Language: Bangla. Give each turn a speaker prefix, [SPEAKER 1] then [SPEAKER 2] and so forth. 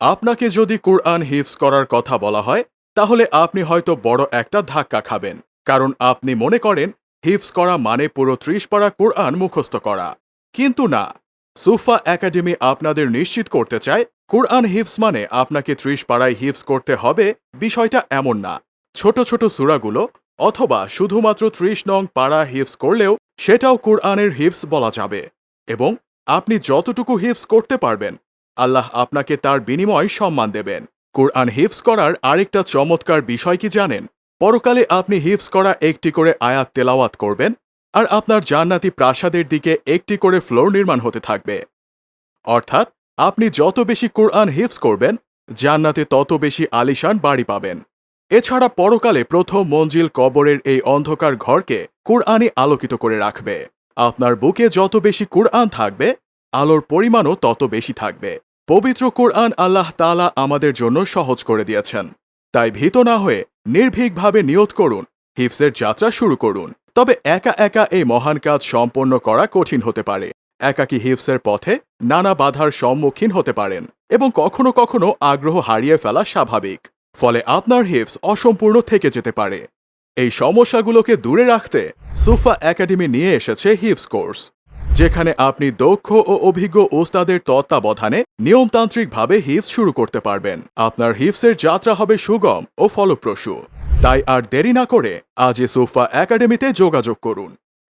[SPEAKER 1] আপনাকে যদি কুরআন হিফজ করার কথা বলা হয়, তাহলে আপনি হয়তো বড় একটা ধাক্কা খাবেন। কারণ আপনি মনে করেন, হিফজ করা মানে পুরো ত্রিশ পারা কুরআন মুখস্থ করা। কিন্তু না, সুফা একাডেমি আপনাদের নিশ্চিত করতে চায়, কুরআন হিফজ মানে আপনাকে ত্রিশ পাড়ায় হিফজ করতে হবে, বিষয়টা এমন না। ছোট ছোট সূরাগুলো, অথবা শুধুমাত্র ত্রিশ নং পাড়া হিফজ করলেও, সেটাও কুরআনের হিফজ বলা যাবে। এবং আপনি যতটুকু হিফজ করতে পারবেন আল্লাহ আপনাকে তার বিনিময় সম্মান দেবেন। কুরআন হিফজ করার আরেকটা চমৎকার বিষয় কি জানেন? পরকালে আপনি হিফজ করা একটি করে আয়াত তেলাওয়াত করবেন আর আপনার জান্নাতি প্রাসাদের দিকে একটি করে ফ্লোর নির্মাণ হতে থাকবে। অর্থাৎ আপনি যত বেশি কুরআন হিফজ করবেন, জান্নাতে তত বেশি আলিশান বাড়ি পাবেন। এছাড়া পরকালে প্রথম মঞ্জিল কবরের এই অন্ধকার ঘরকে কুরআনই আলোকিত করে রাখবে। আপনার বুকে যত বেশি কুরআন থাকবে, আলোর পরিমাণও তত বেশি থাকবে। পবিত্র কুরআন আল্লাহ তালা আমাদের জন্য সহজ করে দিয়েছেন। তাই ভীত না হয়ে নির্ভীকভাবে নিয়ত করুন হিফসের যাত্রা শুরু করুন। তবে একা একা এই মহান কাজ সম্পন্ন করা কঠিন হতে পারে। একাকী হিফসের পথে নানা বাধার সম্মুখীন হতে পারেন এবং কখনো কখনো আগ্রহ হারিয়ে ফেলা স্বাভাবিক। ফলে আপনার হিফস অসম্পূর্ণ থেকে যেতে পারে। এই সমস্যাগুলোকে দূরে রাখতে সুফা একাডেমি নিয়ে এসেছে হিফস কোর্স। যেখানে আপনি দক্ষ ও অভিজ্ঞ ওস্তাদের তত্ত্বাবধানে নিয়মতান্ত্রিকভাবে হিপস শুরু করতে পারবেন। আপনার হিপসের যাত্রা হবে সুগম ও ফলপ্রসূ। তাই আর দেরি না করে আজই সোফা একাডেমিতে যোগাযোগ করুন।